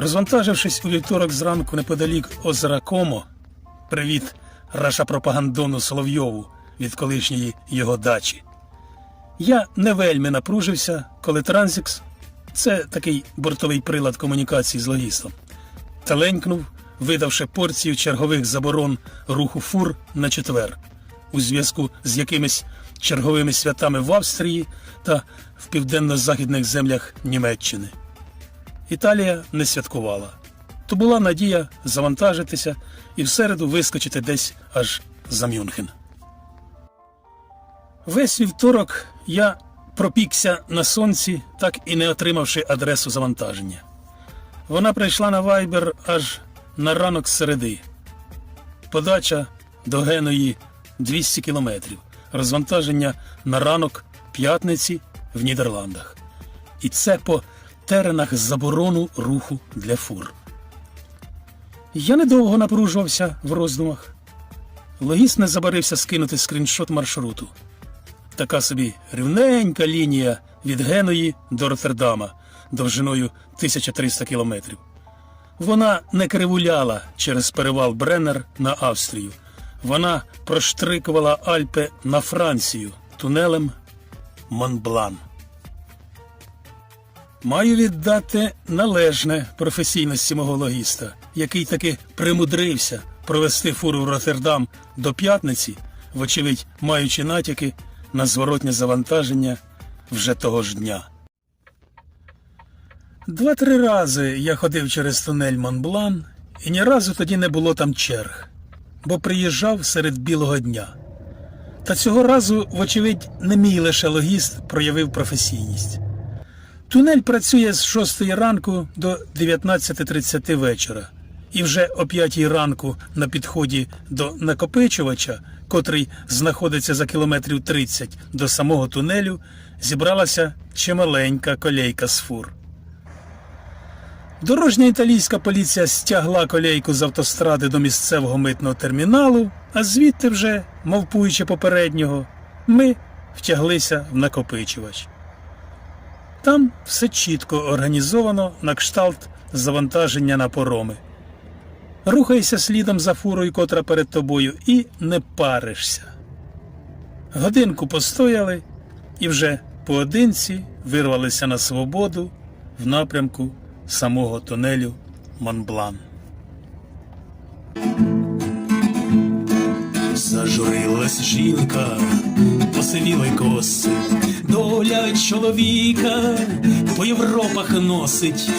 Розвантажившись у вівторок зранку неподалік озера Комо, привіт Раша Пропагандону Соловйову від колишньої його дачі. Я не вельми напружився, коли Транзікс це такий бортовий прилад комунікації з логістом. Теленькнув, видавши порцію чергових заборон руху фур на четвер, у зв'язку з якимись черговими святами в Австрії та в південно-західних землях Німеччини. Італія не святкувала. То була надія завантажитися і в середу вискочити десь аж за Мюнхен. Весь вівторок я пропікся на сонці, так і не отримавши адресу завантаження. Вона прийшла на Вайбер аж на ранок середи. Подача до Геної 200 кілометрів. Розвантаження на ранок п'ятниці в Нідерландах. І це по теренах заборону руху для фур. Я недовго напружувався в роздумах. Логіст не забарився скинути скріншот маршруту. Така собі рівненька лінія від Геної до Роттердама довжиною 1300 кілометрів. Вона не кривуляла через перевал Бреннер на Австрію. Вона проштрикувала Альпи на Францію тунелем Монблан. Маю віддати належне професійності мого логіста, який таки примудрився провести фуру в Роттердам до п'ятниці, вочевидь, маючи натяки на зворотнє завантаження вже того ж дня. Два-три рази я ходив через тунель Монблан, і ні разу тоді не було там черг, бо приїжджав серед білого дня. Та цього разу, вочевидь, не мій лише логіст проявив професійність. Тунель працює з 6 ранку до 19.30 вечора, і вже о 5 ранку на підході до накопичувача, котрий знаходиться за кілометрів 30 до самого тунелю, зібралася чималенька колейка з фур. Дорожня італійська поліція стягла колейку з автостради до місцевого митного терміналу, а звідти вже, мовпуючи попереднього, ми втяглися в накопичувач. Там все чітко організовано на кшталт завантаження на пороми. Рухайся слідом за фурою, котра перед тобою, і не паришся. Годинку постояли і вже поодинці вирвалися на свободу в напрямку самого тунелю Монблан. Зажурилась жінка, посивіли коси, доля чоловіка по Європах носить.